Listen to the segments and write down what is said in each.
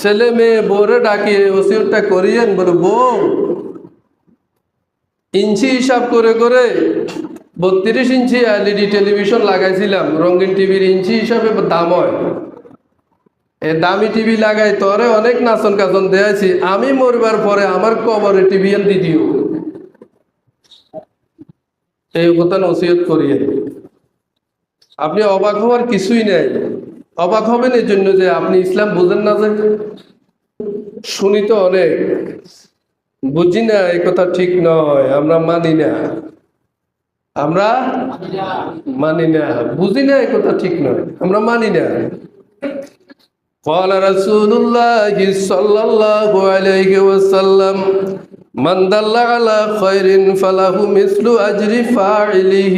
ছেলে মেয়ে বউরে ডাকিয়ে ওসিয়তটা করিয়েন বলে, বউ, ইঞ্চি হিসাব করে করে বত্রিশ ইঞ্চি এলইডি টেলিভিশন লাগাইছিলাম, রঙিন টিভির ইঞ্চি হিসাবে দাম হয়। এ দামি টিভি লাগাই, তোরে অনেক নাচন কাচন দেয়াছি আমি মরবার পরে আমার কবরে টিভি এন দি দিও। এই কথা নসিহত করিয়ে আপনি অবাক হওয়ার কিছুই নেই। অবাক হবেন এই জন্য যে আপনি ইসলাম বুঝেন না যে শুনি তো অনেক বুঝি না এই কথা ঠিক নয় আমরা মানি না আমরা মানি না বুঝি না এই কথা ঠিক নয় আমরা মানি না قال رسول الله صلى الله عليه وسلم من دل على خير فله مثل أجر فاعله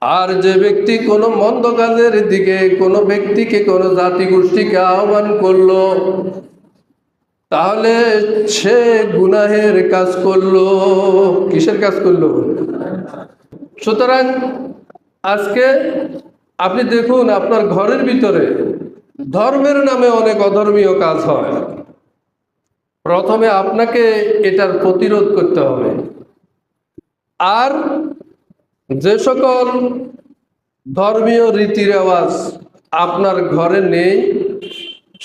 আর যে ব্যক্তি কোনো মন্দ কাজের দিকে, কোনো ব্যক্তিকে, কোনো জাতি গোষ্ঠীকে আহ্বান করল, তাহলে সে গুনাহের কাজ করল। কিসের কাজ করল? সুতরাং আজকে আপনি দেখুন, আপনার ঘরের ভিতরে ধর্মের নামে অনেক অধর্মীয় কাজ হয়। প্রথমে আপনাকে এটার প্রতিরোধ করতে হবে। আর যে সকল ধর্মীয় রীতি রেওয়াজ আপনার ঘরে নেই,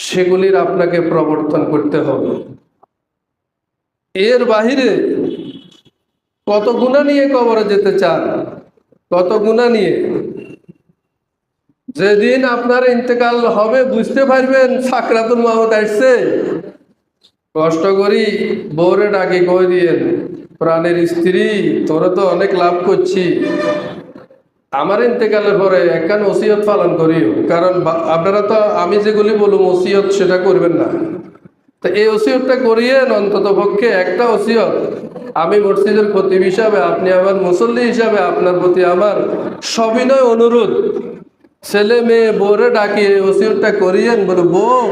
সেগুলির আপনাকে প্রবর্তন করতে হবে। এর বাহিরে কত গুণা নিয়ে কবরে যেতে চান, কত গুণা নিয়ে? যেদিন আপনার ইন্তেকাল হবে, বুঝতে পারবেন সাকরাতুল মাহমুদ আসছে। কষ্ট করি বউরে ডাকি কই দিয়েন? প্রাণের স্ত্রী, তোরা তো অনেক লাভ করছি। আমার ইন্তেকালের পরে একখান ওসিয়ত পালন করিও। কারণ আপনারা তো আমি যেগুলি বলুম, ওসিয়ত সেটা করবেন না। তো এই ওসিয়তটা করিয়েন অন্তত পক্ষে একটা ওসিয়ত, আমি মসজিদের খতিব হিসাবে, আপনি আমার মুসল্লি হিসাবে, আপনার প্রতি আমার সবিনয় অনুরোধ। ছেলে, মেয়ে, বউরে ডাকিয়ে ওসিয়তটা করিয়েন বলে বউ।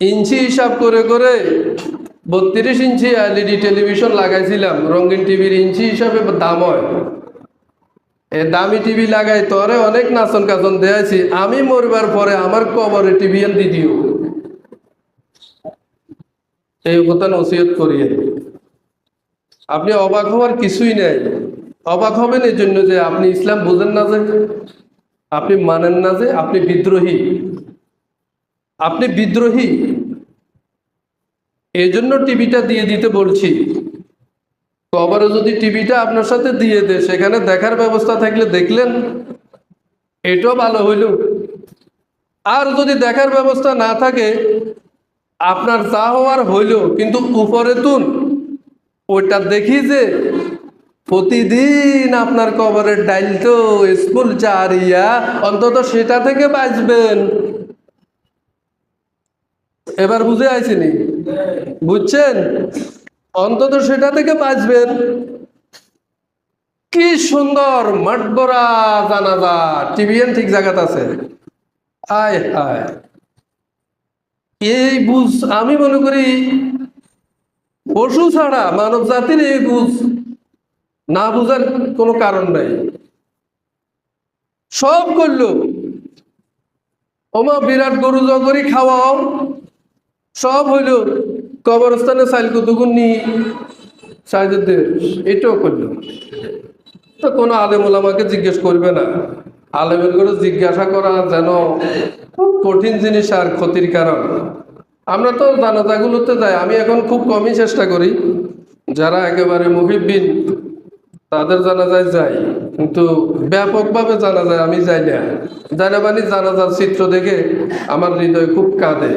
ইঞ্চি হিসাব করে করে বত্রিশ ইঞ্চি এলইডি টেলিভিশন লাগাইছিলাম, রঙিন টিভির ইঞ্চি হিসাবে দাম হয়। এ দামি টিভি লাগাই তোরে অনেক নাচন কাচন দেয়াছি আমি মরবার পরে আমার কবরে টিভি এন দি দিও। এই কথা নসিহত করিয়ে আপনি অবাক হওয়ার কিছুই নেই। অবাক হবেন এই জন্য যে আপনি ইসলাম বুঝেন না যে, আপনি মানেন না যে আপনি বিদ্রোহী। আপনি বিদ্রোহী। এই জন্য টিভিটা দিয়ে দিতে বলছি। কবরে যদি টিভিটা আপনার সাথে দিয়ে দেয় সেখানে দেখার ব্যবস্থা থাকলে দেখলেন, এটাও ভালো হইল। আর যদি দেখার ব্যবস্থা না থাকে, আপনার যা হওয়ার হইল, কিন্তু উপরে তুন, ওইটা দেখি যে প্রতিদিন আপনার কবরের ডাইল তো স্কুল চারিয়া, অন্তত সেটা থেকে বাঁচবেন। এবার বুঝে আইসিনি বুঝছেন? অন্তত সেটা থেকে বাঁচবেন। কি সুন্দর মাঠবরা জানাজা। টিভিএন ঠিক জায়গাত আছে। আয় হায়। এই বুঝ, আমি মনে করি পশু ছাড়া মানব জাতির এই বুঝ না বুঝার কোনো কারণ নাই। সব করল। ওমা বিরাট গরু জগরি খাওয়াও। সব হইল কবরস্থানে চাইল কুতুগুন নি সাইদের এটাও করল। তো কোনো আলেম আমাকে জিজ্ঞেস করবে না। আলেমের করে জিজ্ঞাসা করা যেন খুব কঠিন জিনিস আর ক্ষতির কারণ। আমরা তো জানাজাগুলোতে যাই, আমি এখন খুব কমই চেষ্টা করি। যারা একেবারে মুহিবিন তাদের জানাজায় যাই। কিন্তু ব্যাপকভাবে জানা যায় আমি যাই না। জানা মানে জানাজার চিত্র দেখে আমার হৃদয় খুব কাঁদে।